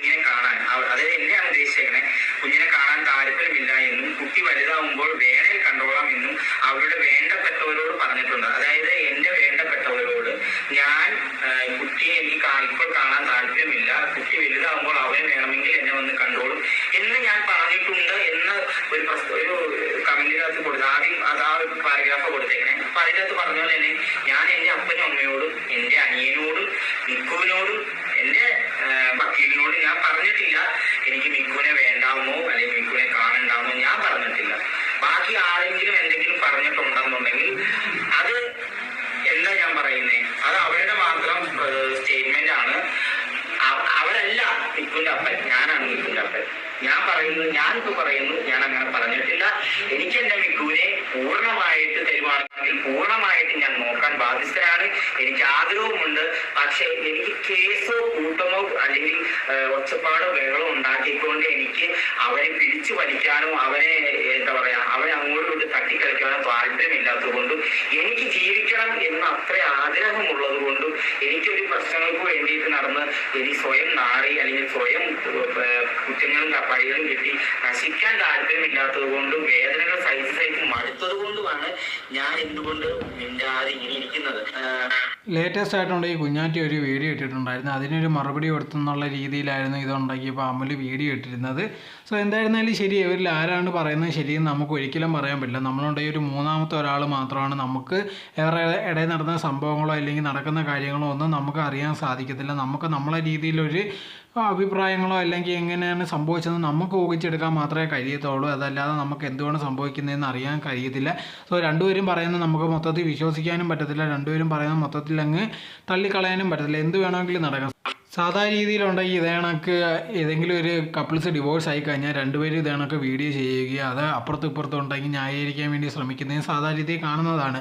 കുഞ്ഞിനെ കാണാൻ. അതായത് എന്നെയാണ് ഉദ്ദേശിച്ചേക്കണേ? കുഞ്ഞിനെ കാണാൻ താല്പര്യമില്ല എന്നും കുട്ടി വലുതാവുമ്പോൾ വേണേൽ കണ്ടോളാം എന്നും അവരുടെ വേണ്ടപ്പെട്ടവരോട് പറഞ്ഞിട്ടുണ്ട്. അതായത് എന്റെ വേണ്ടപ്പെട്ടവരോട് ഞാൻ കുട്ടിയെ എനിക്ക് ഇപ്പോൾ കാണാൻ താല്പര്യമില്ല. കുട്ടി വലുതാവുമ്പോൾ അവന് വേണമെങ്കിൽ എന്നെ വന്ന് കണ്ടോളും എന്ന് ഞാൻ പറഞ്ഞിട്ടുണ്ട് എന്ന് ഒരു ഒരു കമന്റിനകത്ത് കൊടുത്ത ആദ്യം അത് ആ ഒരു പാരഗ്രാഫ് കൊടുത്തേക്കണേ. അപ്പൊ അതിനകത്ത് പറഞ്ഞ പോലെ തന്നെ ഞാൻ എന്റെ അപ്പനും അമ്മയോടും എന്റെ അനിയനോടും മിക്കുവിനോടും എന്റെ വക്കീലിനോട് ഞാൻ പറഞ്ഞിട്ടില്ല. എനിക്ക് മിക്കുവിനെ വേണ്ടാമോ അല്ലെങ്കിൽ മിക്കുവിനെ കാണണ്ടാമോ ഞാൻ പറഞ്ഞിട്ടില്ല. ബാക്കി ആരെങ്കിലും എന്തെങ്കിലും പറഞ്ഞിട്ടുണ്ടെന്നുണ്ടെങ്കിൽ അത് എന്താ ഞാൻ പറയുന്നേ? അത് അവരുടെ മാത്രം സ്റ്റേറ്റ്മെന്റ് ആണ്. അവ- അവരല്ല മിക്കുവിന്റെ അപ്പൻ. ഞാനാണ് മിക്കുവിന്റെ അപ്പൻ. ഞാൻ പറയുന്നത് ഞാനിപ്പോ പറയുന്നു ഞാൻ അങ്ങനെ പറഞ്ഞിട്ടില്ല. എനിക്ക് എന്റെ മിക്കുവിനെ പൂർണമായിട്ട് തരുവാണെങ്കിൽ പൂർണമായിട്ട് ഞാൻ നോക്കാൻ ബാധ്യസ്ഥനാണ് എനിക്ക് ആഗ്രഹവുമുണ്ട് പക്ഷെ എനിക്ക് കേസോ കൂട്ടമോ അല്ലെങ്കിൽ ഒച്ചപ്പാടോ ബഹളോ ഉണ്ടാക്കിക്കൊണ്ട് എനിക്ക് അവരെ പിടിച്ചു വലിക്കാനോ അവരെ എന്താ പറയാ അവരെ അങ്ങോട്ടും ഇങ്ങോട്ട് തട്ടിക്കളിക്കാനോ താല്പര്യമില്ലാത്തത് കൊണ്ടും എനിക്ക് ജീവിക്കണം എന്ന് അത്ര ആഗ്രഹമുള്ളത് കൊണ്ടും എനിക്കൊരു പ്രശ്നങ്ങൾക്ക് വേണ്ടിയിട്ട് നടന്ന് എനിക്ക് സ്വയം നാറി അല്ലെങ്കിൽ സ്വയം കുറ്റങ്ങളും പഴികളും കിട്ടി നശിക്കാൻ താല്പര്യമില്ലാത്തത് കൊണ്ടും ഞാൻ എന്തുകൊണ്ട് മിണ്ടാതെ ഇരിക്കുന്നത്? ലേറ്റസ്റ്റ് ആയിട്ടുണ്ട് ഈ കുഞ്ഞാറ്റി ഒരു വീഡിയോ ഇട്ടിട്ടുണ്ടായിരുന്നു. അതിനൊരു മറുപടി കൊടുത്തെന്നുള്ള രീതിയിലായിരുന്നു ഇതുണ്ടാക്കിയപ്പോൾ അമൽ വീഡിയോ ഇട്ടിരുന്നത്. സോ എന്തായിരുന്നാലും ശരി ഇവരിൽ ആരാണ് പറയുന്നത് ശരിയെന്ന് നമുക്ക് ഒരിക്കലും പറയാൻ പറ്റില്ല. നമ്മളുണ്ടെങ്കിൽ ഒരു മൂന്നാമത്തെ ഒരാൾ മാത്രമാണ് നമുക്ക് ഏറെ ഇടയിൽ നടന്ന സംഭവങ്ങളോ അല്ലെങ്കിൽ നടക്കുന്ന കാര്യങ്ങളോ ഒന്നും നമുക്ക് അറിയാൻ സാധിക്കത്തില്ല. നമുക്ക് നമ്മളെ രീതിയിലൊരു അഭിപ്രായങ്ങളോ അല്ലെങ്കിൽ എങ്ങനെയാണ് സംഭവിച്ചതെന്ന് നമുക്ക് ഊഹിച്ചെടുക്കാൻ മാത്രമേ കഴിയത്തുള്ളൂ. അതല്ലാതെ നമുക്ക് എന്തുകൊണ്ട് സംഭവിക്കുന്നതെന്ന് അറിയാൻ കഴിയത്തില്ല. സോ രണ്ടുപേരും പറയുന്നത് നമുക്ക് മൊത്തത്തിൽ വിശ്വസിക്കാനും പറ്റത്തില്ല. രണ്ടുപേരും പറയുന്നത് മൊത്തത്തിൽ അങ്ങ് തള്ളിക്കളയാനും പറ്റത്തില്ല. എന്ത് വേണമെങ്കിലും നടക്കാം. സാധാ രീതിയിലുണ്ടെങ്കിൽ ഈ ദേണക്ക് ഏതെങ്കിലും ഒരു കപ്പിൾസ് ഡിവോഴ്സ് ആയി കഴിഞ്ഞാൽ രണ്ടുപേരും ഇതേണക്ക് വീഡിയോ ചെയ്യുകയും അത് അപ്പുറത്തും ഇപ്പുറത്തും ഉണ്ടെങ്കിൽ ന്യായീകരിക്കാൻ വേണ്ടി ശ്രമിക്കുന്നതും സാധാ രീതിയിൽ കാണുന്നതാണ്.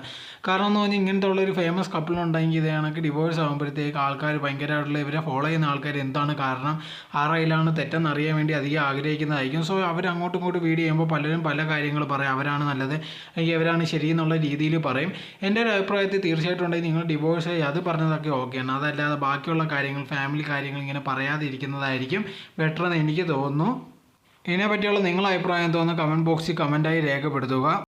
കാരണം എന്ന് പറഞ്ഞാൽ ഇങ്ങനത്തെ ഉള്ളൊരു ഫേമസ് കപ്പിളുണ്ടെങ്കിൽ ഇതേണക്ക് ഡിവോഴ്സ് ആകുമ്പോഴത്തേക്ക് ആൾക്കാർ ഭയങ്കരമായിട്ടുള്ള ഇവരെ ഫോളോ ചെയ്യുന്ന ആൾക്കാർ എന്താണ് കാരണം? ആറായിലാണ് തെറ്റെന്ന് അറിയാൻ വേണ്ടി അധികം ആഗ്രഹിക്കുന്നതായിരിക്കും. സോ അവർ അങ്ങോട്ടും ഇങ്ങോട്ടും വീഡിയോ ചെയ്യുമ്പോൾ പലരും പല കാര്യങ്ങൾ പറയും. അവരാണ് നല്ലത് അല്ലെങ്കിൽ അവരാണ് ശരി എന്നുള്ള രീതിയിൽ പറയും. എന്റെ ഒരു അഭിപ്രായത്തിൽ തീർച്ചയായിട്ടും ഉണ്ടെങ്കിൽ നിങ്ങൾ ഡിവോഴ്സ് ആയി അത് പറഞ്ഞതൊക്കെ ഓക്കെയാണ് അതല്ലാതെ ബാക്കിയുള്ള കാര്യങ്ങൾ ഫാമിലി കാര്യങ്ങൾ ഇങ്ങനെ പറയാതിരിക്കുന്നതായിരിക്കും ബെറ്റർ എന്ന് എനിക്ക് തോന്നുന്നു. ഇതിനെ പറ്റിയുള്ള നിങ്ങളുടെ അഭിപ്രായം തോന്നുന്നു കമന്റ് ബോക്സിൽ കമന്റായി രേഖപ്പെടുത്തുക.